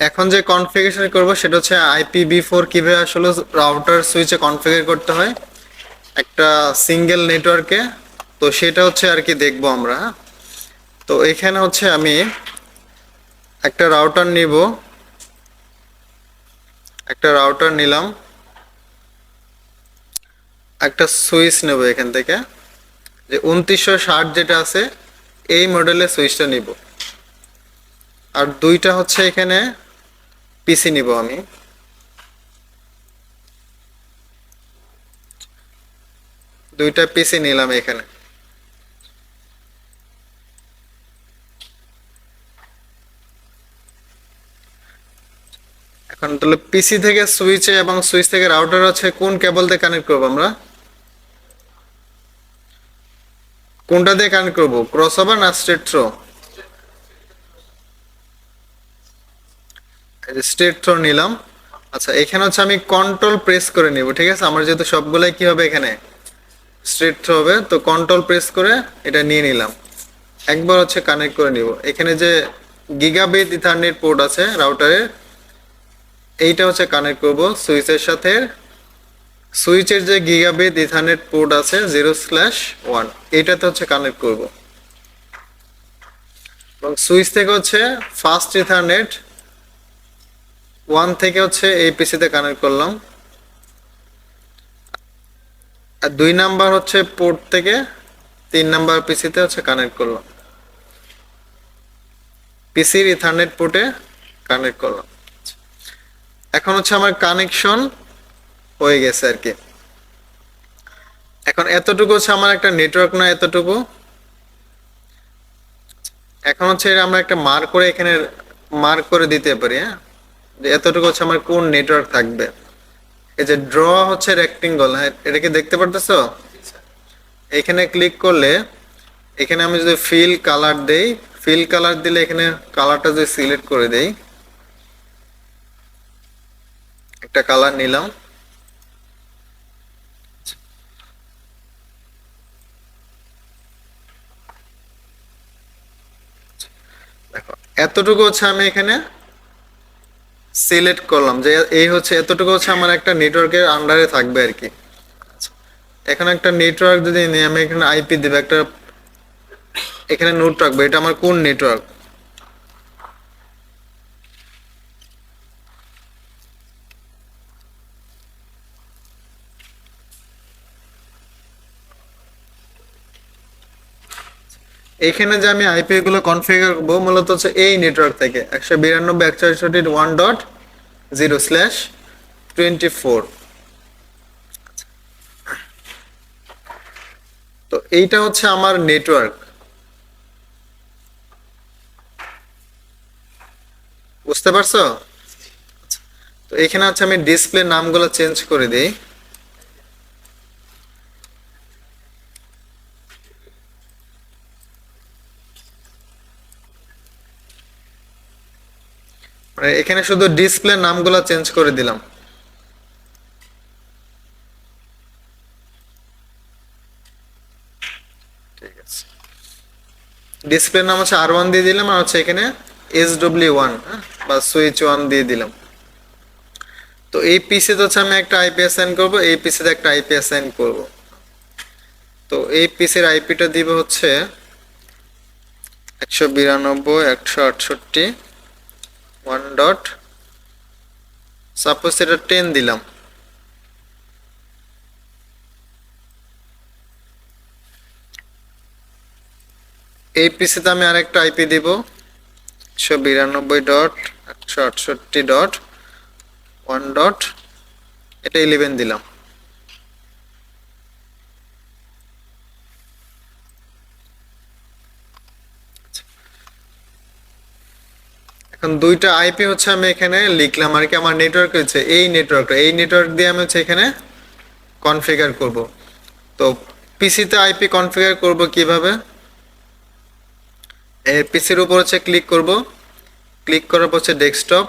এখন যে কনফিগারেশন করব সেটা হচ্ছে আইপিভি ফোর কীভাবে আসলে রাউটার সুইচে কনফিগার করতে হয়। একটা সিঙ্গেল নেটওয়ার্কে তো সেটা হচ্ছে আর কি দেখব আমরা হ্যাঁ? তো এখানে হচ্ছে আমি একটা রাউটার নিব। একটা রাউটার নিলাম। একটা সুইচ নেব এখান থেকে। যে উনত্রিশশো ষাট যেটা আছে, এই মডেলের সুইচটা নিব। আর দুইটা হচ্ছে এখানে পিসি নিব আমি। দুইটা পিসি নিলাম এখানে। এখন তাহলে পিসি থেকে সুইচে এবং সুইচ থেকে রাউটার হচ্ছে কোন কেবল দিয়ে কানেক্ট করব আমরা? কোনটা দিয়ে কানেক্ট করব? ক্রস ওভার না স্ট্রেট থ্রো স্ট্রেট থ্রো নিলাম। আচ্ছা এখানে হচ্ছে আমি কন্ট্রোল প্রেস করে নিব, ঠিক আছে? আমার যেহেতু সবগুলাই কি হবে এখানে? স্ট্রেট থ্রো হবে, তো কন্ট্রোল প্রেস করে এটা নিয়ে নিলাম। একবার হচ্ছে কানেক্ট করে নিব। এখানে যে গিগাবিট ইথারনেট পোর্ট আছে রাউটারের এইটা হচ্ছে কানেক্ট করব সুইচের সাথে। সুইচের যে গিগাবিট ইথারনেট পোর্ট আছে জিরো স্ল্যাশ ওয়ান এইটাতে হচ্ছে কানেক্ট করব। এবং সুইচ থেকে হচ্ছে ফাস্ট ইথারনেট ওয়ান থেকে হচ্ছে এই পিসিতে কানেক্ট করলাম। আর দুই নাম্বার হচ্ছে পোর্ট থেকে তিন নাম্বার পিসিতে হচ্ছে কানেক্ট করলাম। পিসির ইথারনেট পোর্টে কানেক্ট করলাম। এখন হচ্ছে আমার কানেকশন হয়ে গেছে আর কি। এখন এতটুকু হচ্ছে আমার একটা নেটওয়ার্ক না এতটুকু। এখন হচ্ছে আমরা একটা মার্ক করে এখানে মার্ক করে দিতে পারি হ্যাঁ? এতটুকু হচ্ছে আমার কোন নেটওয়ার্ক থাকবে। এই যে ড্র হচ্ছে রেক্টেঙ্গল হ্যাঁ এটা কি দেখতে পারতেছো? এখানে ক্লিক করলে এখানে আমি যদি ফিল কালার দেই ফিল কালার দিলে এখানে কালারটা যদি সিলেক্ট করে দেই, একটা কালার নিলাম। দেখো, এতটুকু হচ্ছে আমি এখানে সিলেক্ট করলাম যে এই হচ্ছে, এতটুকু হচ্ছে আমার একটা নেটওয়ার্কের আন্ডারে থাকবে আর কি। এখন একটা নেটওয়ার্ক যদি আমি এখানে আইপি দেবো, একটা এখানে নোট রাখব, এটা আমার কোন নেটওয়ার্ক এখানে যে আমি আইপি গুলো কনফিগার করব, মূলত হচ্ছে এই নেটওয়ার্ক থেকে। একশো বিরানব্বই, একশো one dot zero slash twenty four তো এইটা হচ্ছে আমার নেটওয়ার্ক বুঝতে পারছ? তো এখানে হচ্ছে আমি ডিসপ্লে নামগুলো চেঞ্জ করে দিই। এখানে শুধু ডিসপ্লে নামগুলো চেঞ্জ করে দিলাম। ডিসপ্লে নাম হচ্ছে আর ওয়ান দিয়ে দিলাম আর হচ্ছে এখানে এস ডব্লিউ ওয়ান বা সুইচ ওয়ান দিয়ে দিলাম। তো এই পিসিতে হচ্ছে আমি একটা আইপি অ্যাসাইন করব, এই পিসিতে একটা আইপি অ্যাসাইন করব। তো এই পিসির আইপিটা দিব হচ্ছে একশো বিরানব্বই, একশো আটষট্টি ওয়ান ডট সাপোজ এটা টেন দিলাম। এই পিসিতে আমি আরেকটা আইপি দিব। একশো বিরানব্বই ডট একশো আটষট্টি ডট ওয়ান ডট এটা ইলেভেন দিলাম। এখন দুইটা আইপি হচ্ছে আমি এখানে লিখলাম আর কি আমার নেটওয়ার্ক হচ্ছে এই নেটওয়ার্কটা এই নেটওয়ার্ক দিয়ে আমি হচ্ছে এখানে কনফিগার করব। তো পিসিতে আইপি কনফিগার করব কীভাবে? এর পিসির উপর হচ্ছে ক্লিক করব। ক্লিক করার পর হচ্ছে ডেস্কটপ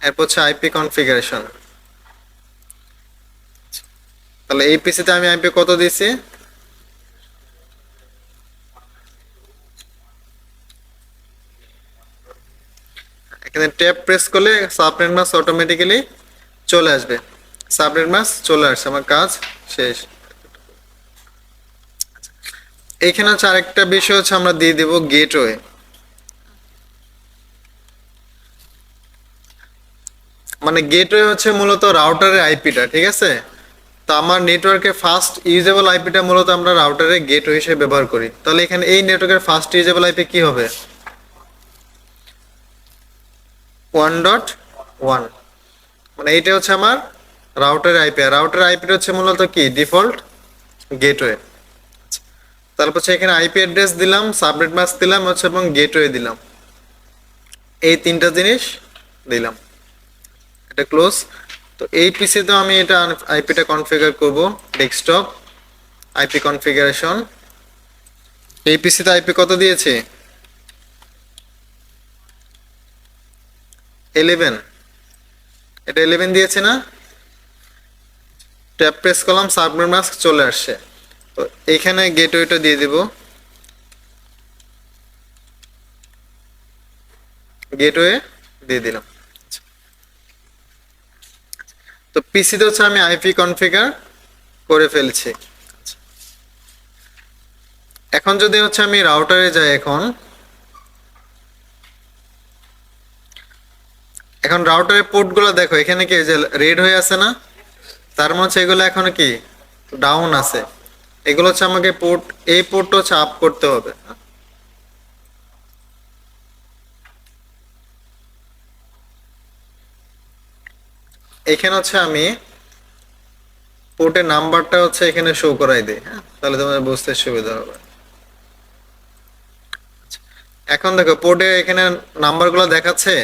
এরপর হচ্ছে আইপি কনফিগারেশন তাহলে এই পিসিতে আমি আইপি কত দিয়েছি? এখানে ট্যাপ প্রেস করলে সাবনেট মাস অটোমেটিক্যালি চলে আসবে। সাবনেট মাস চলে আসছে, আমার কাজ শেষ। এখানে হচ্ছে আরেকটা বিষয় হচ্ছে আমরা দিয়ে দেব গেটওয়ে মানে গেটওয়ে হচ্ছে মূলত রাউটারের আইপিটা ঠিক আছে? তো আমার নেটওয়ার্কে ফার্স্ট ইউজেবল আইপিটা মূলত আমরা রাউটারে গেটওয়ে হিসেবে ব্যবহার করি। তাহলে এখানে এই নেটওয়ার্কের ফার্স্ট ইউজেবল আইপি কি হবে? ওয়ান ডট ওয়ান মানে এইটা হচ্ছে আমার রাউটারের আইপি আর রাউটারের আইপিটা হচ্ছে মূলত কি? ডিফল্ট গেটওয়ে তারপর হচ্ছে এখানে আইপি অ্যাড্রেস দিলাম সাবনেট মাস্ক দিলাম, হচ্ছে এবং গেটওয়ে দিলাম। এই তিনটা জিনিস দিলাম। এটা ক্লোজ তো এই পিসিতে আমি এটা আইপিটা কনফিগার করব ডেস্কটপ আইপি কনফিগারেশন এই পিসিতে আইপি কত দিয়েছে? ইলেভেন এটা ইলেভেন দিয়েছে না? ট্যাপ প্রেস করলাম সাবমিট মাস্ক চলে আসছে। তো এইখানে গেটওয়েটা দিয়ে দিব। গেটওয়ে দিয়ে দিলাম। তো পিসিতে হচ্ছে আমি আইপি কনফিগার করে ফেলছি। এখন যদি হচ্ছে আমি রাউটারে যাই এখন এখন রাউটারের পোর্টগুলো দেখো, এখানে কি যে রেড হয়ে আছে না? তার মানে হচ্ছে এগুলো এখন কি? ডাউন আছে। এগুলো হচ্ছে আমাকে পোর্ট এই পোর্টটা হচ্ছে আপ করতে হবে। এখানে হচ্ছে আমি পোর্টের নাম্বারটা হচ্ছে এখানে শো করাই দিই হ্যাঁ? তাহলে তোমাদের বুঝতে সুবিধা হবে। এখন দেখো পোর্টে এখানে নাম্বারগুলো দেখাচ্ছে?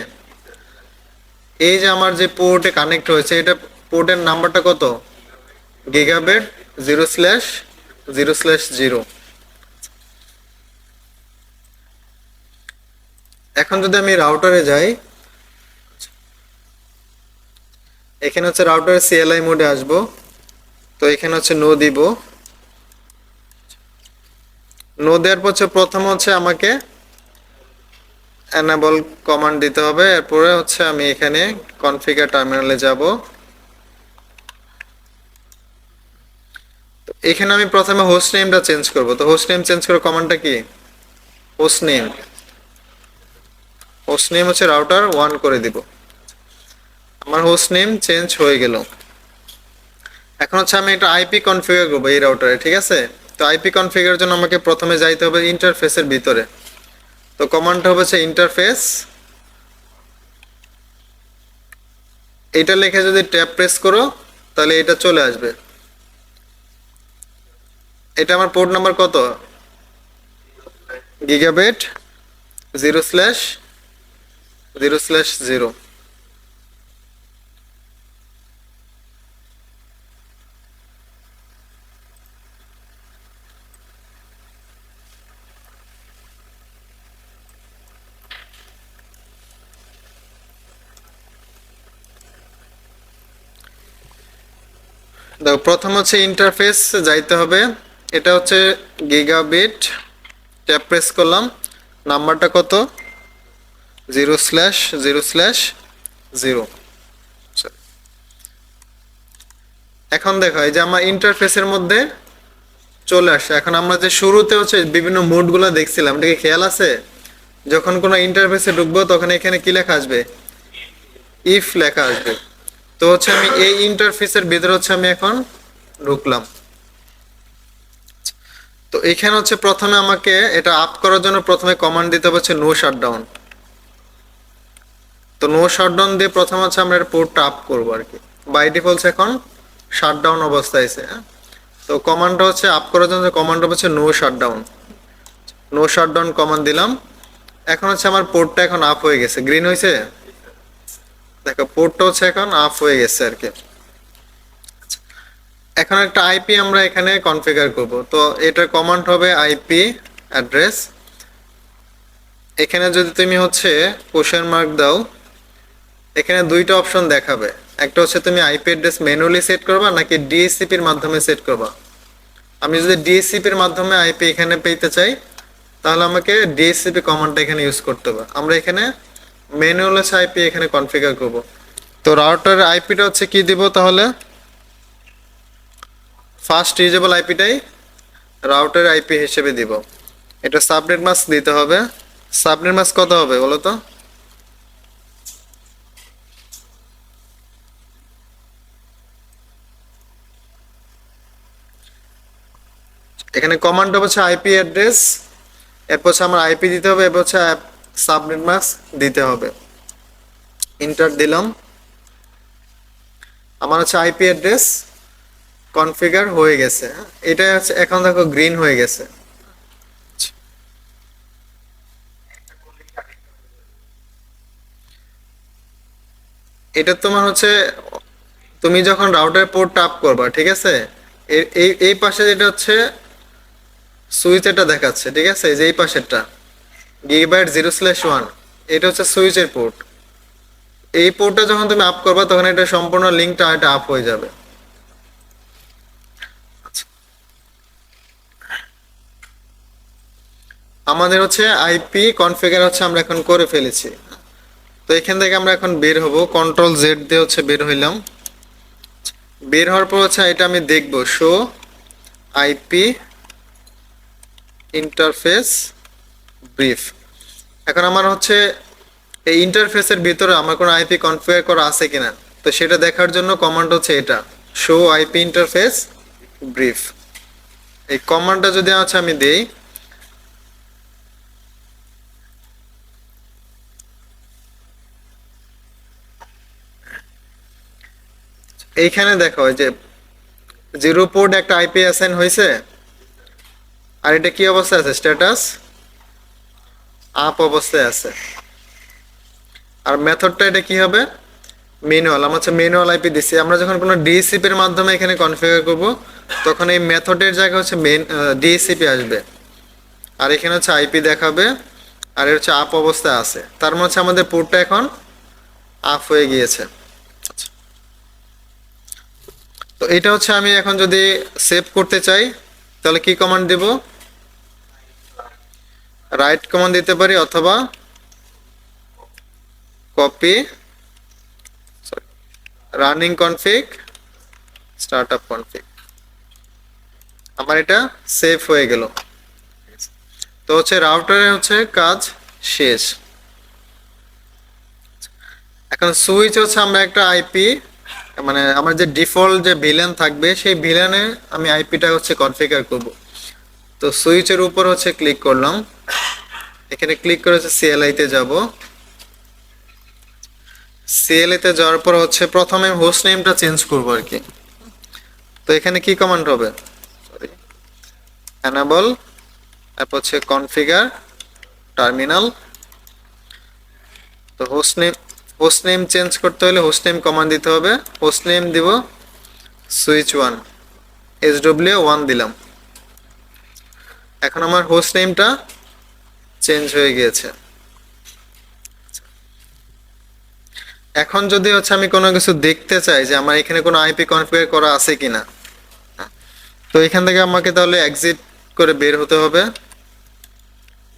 এই যে আমার যে পোর্টে কানেক্ট হয়েছে, এটা পোর্টের নাম্বারটা কত? Gigabit zero slash zero slash zero এখন যদি আমি রাউটারে যাই, এখানে হচ্ছে রাউটারের সিএলআই মোডে আসব, তো এখানে হচ্ছে নো দিব। নো দেওয়ার পর প্রথম হচ্ছে আমাকে অ্যানাবল কমান্ড দিতে হবে। এরপরে হচ্ছে আমি এখানে কনফিগার টার্মিনালে যাব। এখানে আমি প্রথমে হোস্ট নেমটা চেঞ্জ করব। তো হোস্ট নেম চেঞ্জ করার কমান্ডটা কি? হোস্ট নেম হোস্ট নেম হচ্ছে রাউটার ওয়ান করে দিব। আমার হোস্ট নেম চেঞ্জ হয়ে গেল। এখন হচ্ছে আমি একটা আইপি কনফিগার করব এই রাউটারে ঠিক আছে? তো আইপি কনফিগারের জন্য আমাকে প্রথমে যাইতে হবে ইন্টারফেসের ভিতরে। তো কমান্ডটা হচ্ছে ইন্টারফেস এটা লিখে যদি ট্যাপ প্রেস করো, তাহলে এটা চলে আসবে। এটা আমার পোর্ট নাম্বার কত? Gigabit zero slash zero slash zero দেখো, প্রথম হচ্ছে ইন্টারফেস যাইতে হবে। এটা হচ্ছে গিগাবিট ট্যাপ প্রেস করলাম। নাম্বারটা কত? Zero slash zero slash zero এখন দেখো, এই যে আমার ইন্টারফেসের মধ্যে চলে আসছে এখন আমরা যে শুরুতে হচ্ছে বিভিন্ন মোডগুলো দেখছিলাম, এটা কি খেয়াল আছে? যখন কোনো ইন্টারফেসে ঢুকবো, তখন এখানে কি লেখা আসবে? ইফ লেখা আসবে। তো হচ্ছে আমি এই ইন্টারফেসের ভিতরে হচ্ছে আমি এখন ঢুকলাম। তো এখানে হচ্ছে প্রথমে আমাকে এটা আপ করার জন্য প্রথমে কমান্ড দিতে হচ্ছে নো শাটডাউন তো নো শাটডাউন দিয়ে প্রথমে হচ্ছে আমরা পোর্টটা আপ করব আর কি। বাই ডিফল্টস এখন শাটডাউন অবস্থায় আছে হ্যাঁ? তো কমান্ডটা হচ্ছে আপ করার জন্য কমান্ডটা হচ্ছে no shutdown no shutdown command দিলাম। এখন হচ্ছে আমার পোর্টটা এখন আপ হয়ে গেছে। গ্রিন হয়েছে দেখো পোর্টটা হচ্ছে এখন আপ হয়ে গেছে আর কি। এখন একটা আইপি আমরা এখানে কনফিগার করব। তো এটার কমান্ড হবে আইপি অ্যাড্রেস এখানে যদি তুমি হচ্ছে কোশ্চেন মার্ক দাও, এখানে দুইটা অপশন দেখাবে। একটা হচ্ছে তুমি আইপি অ্যাড্রেস ম্যানুয়ালি সেট করবা, নাকি ডিএসসিপি এর মাধ্যমে সেট করবা। আমি যদি ডিএসসিপি এর মাধ্যমে আইপি এখানে পেতে চাই, তাহলে আমাকে ডিএসসিপি কমান্ডটা এখানে ইউজ করতে হবে। আমরা এখানে ম্যানুয়াল হচ্ছে আইপি এখানে কনফিগার করব। তো রাউটারের আইপিটা হচ্ছে কি দিব তাহলে? ফার্স্ট ইউজেবল আইপিটাই রাউটার আইপি হিসেবে দিব। এটা সাবনেট মাস্ক দিতে হবে। সাবনেট মাস্ক কত হবে বলো তো? এখানে কমান্ড হচ্ছে আইপি অ্যাড্রেস এরপর হচ্ছে আমার আইপি দিতে হবে, এরপর হচ্ছে সাবনেট মাস্ক দিতে হবে। ইন্টার দিলাম। আমার হচ্ছে আইপি অ্যাড্রেস কনফিগার হয়ে গেছে? এটা হচ্ছে এখন দেখো গ্রিন হয়ে গেছে। এটা তোমার হচ্ছে তুমি যখন রাউটার পোর্ট আপ করবা, ঠিক আছে? এই এই পাশে যেটা হচ্ছে সুইচ এটা দেখাচ্ছে, ঠিক আছে? যে এই পাশেরটা। Gigabit zero slash one. এটা হচ্ছে সুইচের পোর্ট এই পোর্টটা যখন তুমি আপ করবা, তখন এটা সম্পূর্ণ লিঙ্কটা এটা আপ হয়ে যাবে। আচ্ছা। আমাদের হচ্ছে আইপি কনফিগার হচ্ছে আমরা এখন করে ফেলেছি। তো এখান থেকে আমরা এখন বের হব। কন্ট্রোল জেড দিয়ে হচ্ছে বের হইলাম। বের হওয়ার পর হচ্ছে এটা আমি দেখব। শো আইপি ইন্টারফেস ব্রিফ এখন আমার হচ্ছে এই ইন্টারফেসের ভিতরে আমার কোনো আইপি কনফিগার করা আছে কিনা, তো সেটা দেখার জন্য কমান্ড হচ্ছে এটা শো আইপি ইন্টারফেস ব্রিফ এই কমান্ডটা যদি আছে আমি দেই, এইখানে দেখো যে জিরো পোর্ট একটা আইপি অ্যাসাইন হয়েছে, আর এটা কি অবস্থা আছে? স্ট্যাটাস অবস্থায় আছে। আর মেথডটা এটা কি হবে? ম্যানুয়াল। আমার হচ্ছে ম্যানুয়াল আইপি দিছি। আমরা যখন কোনো ডিএসিপি এর মাধ্যমে এখানে কনফিগার করব, তখন এই মেথডের জায়গায় হচ্ছে মেন ডিএসিপি আসবে। আর এখানে হচ্ছে আইপি দেখাবে। আর এর হচ্ছে আপ অবস্থায় আছে। তার মানে হচ্ছে আমাদের পোর্টটা এখন আপ হয়ে গিয়েছে। তো এটা হচ্ছে আমি এখন যদি সেভ করতে চাই, তাহলে কি কমান্ড দেব? রাইট কমান্ড দিতে পারি অথবা copy running config startup config আমার এটা সেভ হয়ে গেল। তো হচ্ছে রাউটারে হচ্ছে কাজ শেষ। এখন সুইচ হচ্ছে আমরা একটা আইপি মানে আমার যে ডিফল্ট যে ভিলেন থাকবে, সেই ভিলেনে আমি আইপিটা হচ্ছে কনফিগার করব। তো সুইচের উপর হচ্ছে ক্লিক করলাম। এখানে ক্লিক করে হচ্ছে সিএলআই তে যাব। সিএলআই তে যাওয়ার পর হচ্ছে প্রথমে হোস্ট নেমটা চেঞ্জ করব আর কি। তো এখানে কি কমান্ড হবে? অ্যানাবল তারপর হচ্ছে কনফিগার টার্মিনাল তো host name host name change করতে হলে হোস্ট নেম কমান্ড দিতে হবে। হোস্ট নেম দিব switch one S W one দিলাম। এখন আমার হোস্ট নেমটা চেঞ্জ হয়ে গিয়েছে। এখন যদি হচ্ছে আমি কোনো কিছু দেখতে চাই যে আমার এখানে কোনো আইপি কনফিগার করা আছে কিনা তো এখান থেকে আমাকে তাহলে এক্সিট করে বের হতে হবে।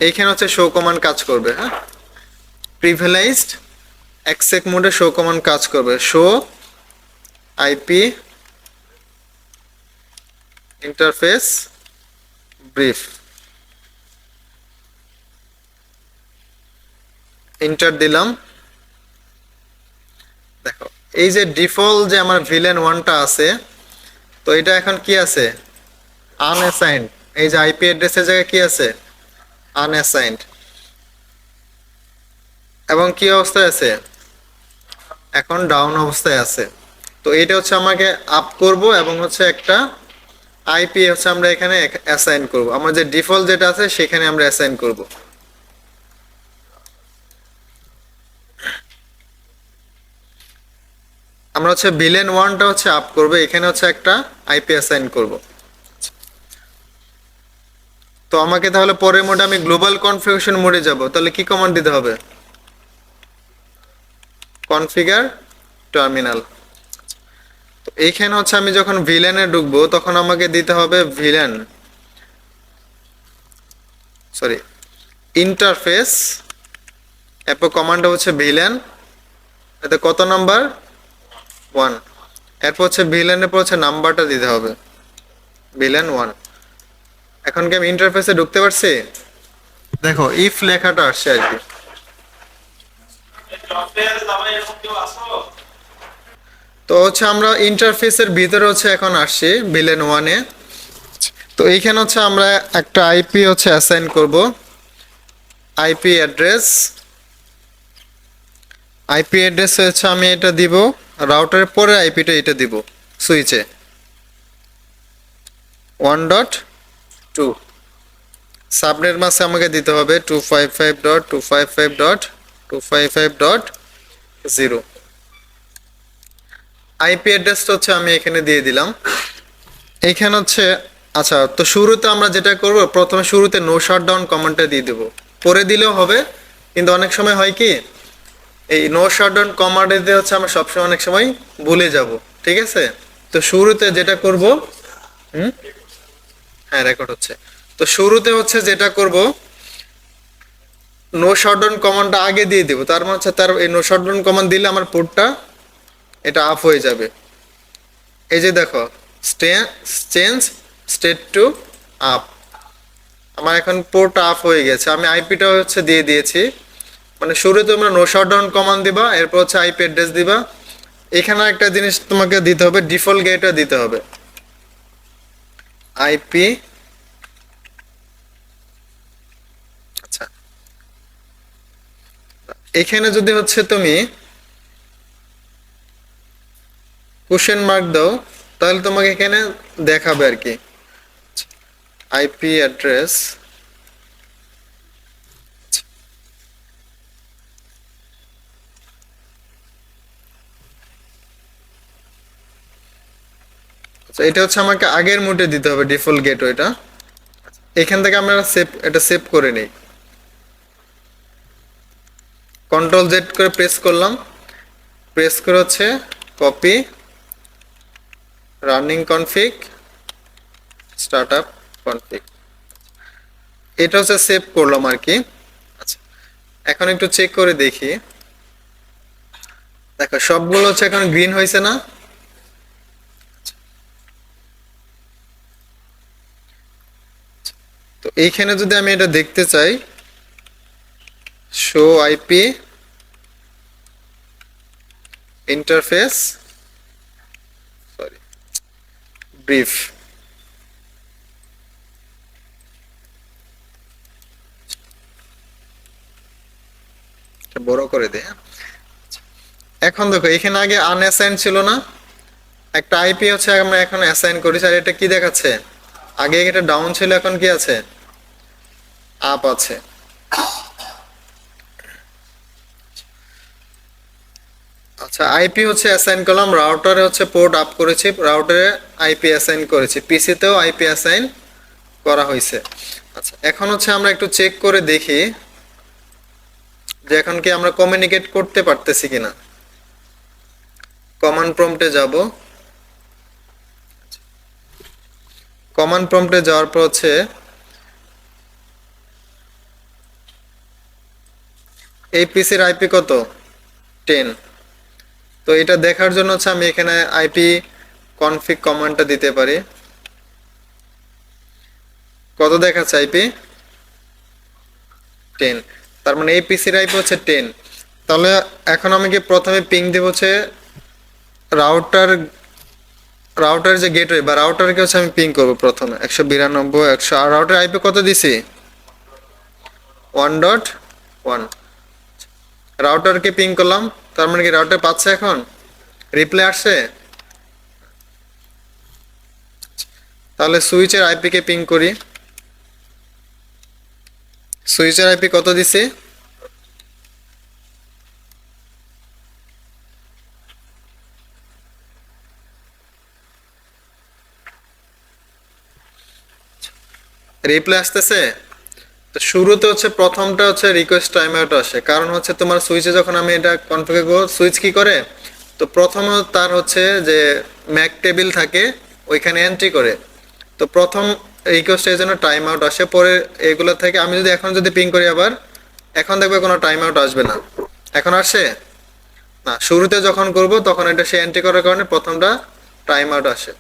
এইখানে হচ্ছে শো কমান কাজ করবে হ্যাঁ? প্রিভিলাইজড এক্সেক মোডে শো কমান কাজ করবে। Show IP interface brief enter দিলাম। দেখো, এই যে ডিফল্ট যে আমার ভিলেন ওয়ানটা আছে, তো এটা এখন কি আছে? আনঅ্যাসাইন্ড এই যে আইপি অ্যাড্রেসের জায়গায় কি আছে? আনঅ্যাসাইন্ড এবং কি অবস্থায় আছে? এখন ডাউন অবস্থায় আছে। তো এটা হচ্ছে আমাকে আপ করব এবং হচ্ছে একটা আইপি হচ্ছে আমরা এখানে অ্যাসাইন করব। আমার যে ডিফল্ট যেটা আছে, সেখানে আমরা অ্যাসাইন করব। আমরা হচ্ছে ভিলেন ওয়ানটা হচ্ছে আপ করব, এখানে হচ্ছে একটা আইপি অ্যাসাইন করব। তো আমাকে তাহলে পরের মোডে আমি গ্লোবাল কনফিগারেশন মোডে যাব, তাহলে কি কমান্ড দিতে হবে? কনফিগার টার্মিনাল তো এইখানে হচ্ছে আমি যখন ভিলেনে ঢুকবো, তখন আমাকে দিতে হবে ভিলেন সরি ইন্টারফেস এরপর কমান্ডটা হচ্ছে ভিলেন এতে কত নাম্বার ওয়ান এরপর হচ্ছে ভিলেনের পর হচ্ছে নাম্বারটা দিতে হবে। ভিলেন ওয়ান এখন কি আমি ইন্টারফেসে ঢুকতে পারছি? দেখো ইফ লেখাটা আসছে আর কি। তো হচ্ছে আমরা ইন্টারফেসের ভিতরে হচ্ছে এখন আসছি ভিলেন ওয়ানে তো এইখানে হচ্ছে আমরা একটা আইপি হচ্ছে অ্যাসাইন করব। আইপি অ্যাড্রেস আইপি অ্যাড্রেস হচ্ছে আমি এটা দিব। রাউটারের পরে আইপিটা এটা দিব সুইচে ওয়ান ডট টু সাবনেট মাসে আমাকে দিতে হবে two five five dot two five five dot two five five dot zero IP অ্যাড্রেসটা হচ্ছে আমি এখানে দিয়ে দিলাম। এখানে হচ্ছে আচ্ছা তো শুরুতে আমরা যেটা করব, প্রথমে শুরুতে নো শাটডাউন কমান্ডটা দিয়ে দেবো। পরে দিলেও হবে, কিন্তু অনেক সময় হয় কি এই নো শাটডাউন কমান্ডে দিয়ে হচ্ছে আমরা সবসময় অনেক সময় ভুলে যাব, ঠিক আছে? তো শুরুতে যেটা করব, হুম? হ্যাঁ রেকর্ড হচ্ছে। তো শুরুতে হচ্ছে যেটা করব নো শাটডাউন কমান্ডটা আগে দিয়ে দিব। তার মানে হচ্ছে তার এই নো শাটডাউন কমান্ড দিলে আমার পোর্টটা এটা আপ হয়ে যাবে। এই যে দেখো চেঞ্জ স্টেট টু আপ আমার এখন পোর্ট আপ হয়ে গেছে। আমি আইপিটা হচ্ছে দিয়ে দিয়েছি। মানে শুরুতে তোমরা নো শাটডাউন কমান্ড দিবা, এরপর হচ্ছে আইপি অ্যাড্রেস দিবা। এখানে একটা জিনিস তোমাকে দিতে হবে ডিফল্ট গেটও দিতে হবে। আইপি আচ্ছা। এখানে যদি হচ্ছে তুমি কোশ্চেন মার্ক দাও, তাহলে তোমাকে এখানে দেখাবে আর কি। আইপি অ্যাড্রেস আচ্ছা এটা হচ্ছে আমাকে আগের মুটে দিতে হবে ডিফল্ট গেট ওইটা এখান থেকে আমরা সেভ, এটা সেভ করে নিই। কন্ট্রোল জেড করে প্রেস করলাম। প্রেস করে হচ্ছে copy running config startup config এটা হচ্ছে সেভ করলাম আর কি। আচ্ছা এখন একটু চেক করে দেখি। দেখো, সবগুলো হচ্ছে এখন গ্রিন হয়েছে না? তো এইখানে যদি আমি এটা দেখতে চাই show IP interface sorry brief বড় করে দে হ্যাঁ? এখন দেখো, এখানে আগে আনঅ্যাসাইন ছিল না। একটা আইপি হচ্ছে আমরা এখন অ্যাসাইন করেছি আর এটা কি দেখাচ্ছে? আগে এটা ডাউন ছিল, এখন কি আছে? আপ আছে। আচ্ছা আইপি হচ্ছে অ্যাসাইন করলাম রাউটারে হচ্ছে পোর্ট আপ করেছি রাউটারে আইপি অ্যাসাইন করেছি পিসিতেও আইপি অ্যাসাইন করা হয়েছে। আচ্ছা এখন হচ্ছে আমরা একটু চেক করে দেখি যে এখন কি আমরা কমিউনিকেট করতে পারতেছি কিনা। কমান্ড প্রম্পটে যাব। কমান্ড প্রম্পটে যাওয়ার পর হচ্ছে এই পিসির আইপি কত? টেন তো এটা দেখার জন্য হচ্ছে আমি এখানে আইপি কনফিগ কমান্ডটা দিতে পারি। কত দেখাচ্ছে আইপি টেন তার মানে এই পিসির আইপি হচ্ছে টেন তাহলে এখন আমি কি প্রথমে পিং দেব হচ্ছে রাউটার রাউটার যে গেটওয়ে বা রাউটারকে হচ্ছে আমি পিং করব প্রথমে। একশো বিরানব্বই, একশো আর রাউটার আইপি কত দিছি? ওয়ান ডট ওয়ান রাউটারকে পিং করলাম, তার মানে কি রাউটার পাচ্ছে এখন? রিপ্লাই আসছে? তাহলে সুইচের আইপি কে পিং করি। সুইচের আইপি কত দিছে? রিপ্লাই আসতেছে? শুরুতে হচ্ছে প্রথমটা হচ্ছে রিকোয়েস্ট টাইম আউট আসে। কারণ হচ্ছে তোমার সুইচে যখন আমি এটা কনফিগার করব সুইচ কি করে? তো প্রথম তার হচ্ছে যে ম্যাক টেবিল থাকে, ওইখানে এন্ট্রি করে। তো প্রথম রিকোয়েস্টের জন্য টাইম আউট আসে। পরে এগুলো থেকে আমি যদি এখন যদি পিং করি আবার, এখন দেখবে কোনো টাইম আউট আসবে না। এখন আসে? না, শুরুতে যখন করব, তখন এটা সে এন্ট্রি করার কারণে প্রথমটা টাইম আউট আসে।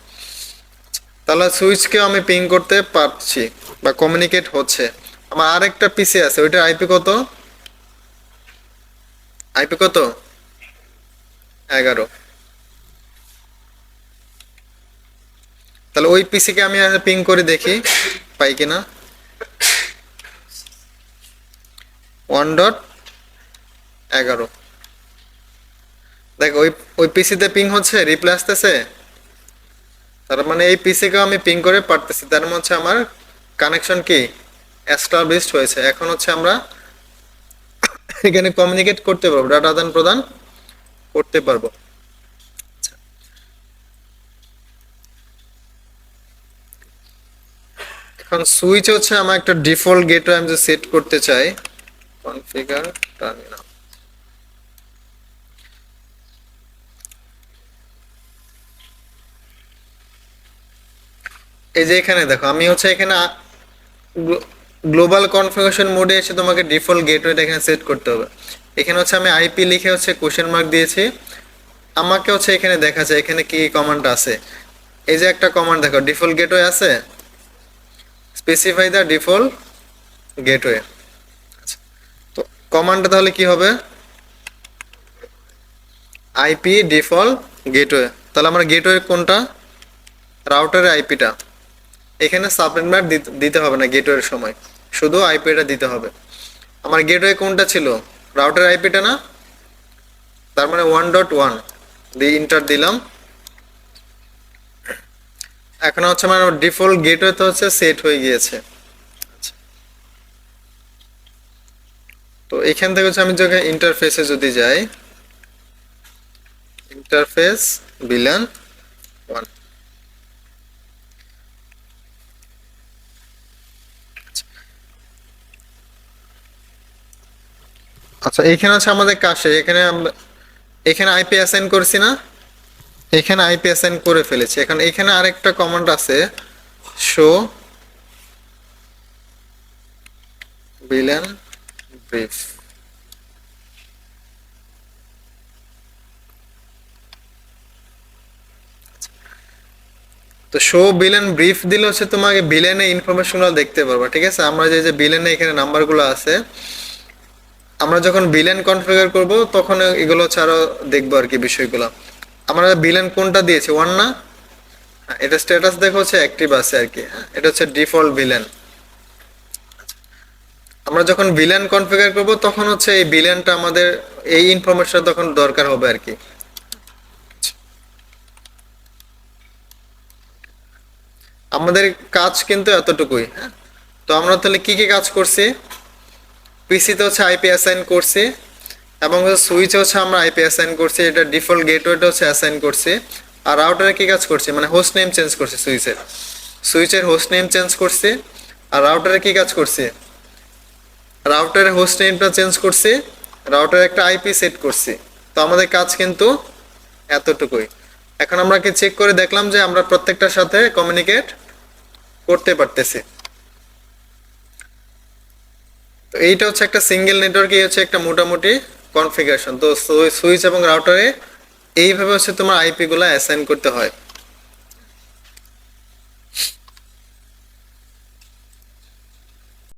তাহলে সুইচকেও আমি পিং করতে পারছি বা কমিউনিকেট হচ্ছে। আমার আরেকটা পিসি আছে ওইটার আইপি কত? আইপি কত? এগারো। তাহলে ওই পিসিকে আমি পিং করে দেখি, পাই কিনা? ওয়ান ডট এগারো। দেখ, ওই ওই পিসিতে পিং হচ্ছে রিপ্লে আসতেছে। তার মানে এই পিসিকে আমি পিং করে পারতেছি। তার মানে হচ্ছে আমার কানেকশন কি? এস্টাবলিশড হয়েছে। এখন হচ্ছে আমরা এখানে কমিউনিকেট করতে পারব ডাটা আদান প্রদান করতে পারব। এখন সুইচ হচ্ছে আমার একটা ডিফল্ট গেটওয়ে আমি সেট করতে চাই কনফিগার টার্মিনাল এই যে এখানে দেখো, আমি হচ্ছে এখানে গ্লোবাল কনফিগারেশন মোডে এসে তোমাকে ডিফল্ট গেটওয়েটা এখানে সেট করতে হবে। এখানে হচ্ছে আমি আইপি লিখে হচ্ছে কোশ্চেন মার্ক দিয়েছি। আমাকে হচ্ছে এখানে দেখা যায়, এখানে কি কমান্ড আছে? এই যে একটা কমান্ড দেখো ডিফল্ট গেটওয়ে আছে? স্পেসিফাই দ্য ডিফল্ট গেটওয়ে তো কমান্ডটা তাহলে কি হবে? আইপি ডিফল্ট গেটওয়ে তাহলে আমার গেটওয়ে কোনটা? রাউটারের আইপিটা এখানে ম্যাপ দিতে হবে না গেটওয়ের সময়। শুধু আইপিটা দিতে হবে। আমার গেটওয়ে কোনটা ছিল? রাউটার আইপিটা না? তার মানে ওয়ান ডট ওয়ান দিয়ে ইন্টার দিলাম। এখন হচ্ছে আমার ডিফল্ট গেটওয়ে তো হচ্ছে সেট হয়ে গিয়েছে। তো এখান থেকে হচ্ছে আমি যখন ইন্টারফেসে যদি যাই ইন্টারফেস বিলান ওয়ান আচ্ছা এখানে হচ্ছে আমাদের কাছে এখানে আমরা এখানে আইপি অ্যাসাইন করছি না? এখানে আইপি অ্যাসাইন করে ফেলেছি। এখন এখানে আরেকটা কমান্ড আছে। শো বিলেন ব্রিফ তো শো বিলেন ব্রিফ দিলে হচ্ছে তোমাকে বিলেনের ইনফরমেশনগুলো দেখতে পারবা, ঠিক আছে? আমরা যে যে বিলেনে এখানে নাম্বারগুলো আছে আমরা যখন বিলেন কনফিগার করব, তখন এগুলো আরও দেখব আর কি বিষয়গুলো। আমরা বিলেন কোনটা দিয়েছি? ওয়ান না? এটা স্ট্যাটাস দেখো হচ্ছে অ্যাক্টিভ আছে আর কি। এটা হচ্ছে ডিফল্ট বিলেন আমরা যখন বিলেন কনফিগার করব, তখন হচ্ছে এই বিলেনটা আমাদের এই ইনফরমেশন তখন দরকার হবে আর কি। আমাদের কাজ কিন্তু এতটুকুই হ্যাঁ? তো আমরা তাহলে কি কি কাজ করছি? পিসিতে হচ্ছে আইপি অ্যাসাইন করছি, এবং সুইচে হচ্ছে আমরা আইপি অ্যাসাইন করছি, এটা ডিফল্ট গেটওয়েটা হচ্ছে অ্যাসাইন করছি। আর রাউটারে কী কাজ করছি? মানে হোস্ট নেম চেঞ্জ করছি সুইচের সুইচের হোস্ট নেম চেঞ্জ করছি, আর রাউটারে কী কাজ করছি? রাউটারের হোস্ট নেমটা চেঞ্জ করছি রাউটারে একটা আইপি সেট করছি। তো আমাদের কাজ কিন্তু এতটুকুই। এখন আমরা কি চেক করে দেখলাম যে আমরা প্রত্যেকটার সাথে কমিউনিকেট করতে পারতেছি। তো এইটা হচ্ছে একটা সিঙ্গেল নেটওয়ার্কে হচ্ছে একটা মোটামুটি কনফিগারেশন তো সুইচ এবং রাউটারে এইভাবে হচ্ছে তোমার আইপি গুলা অ্যাসাইন করতে হয়।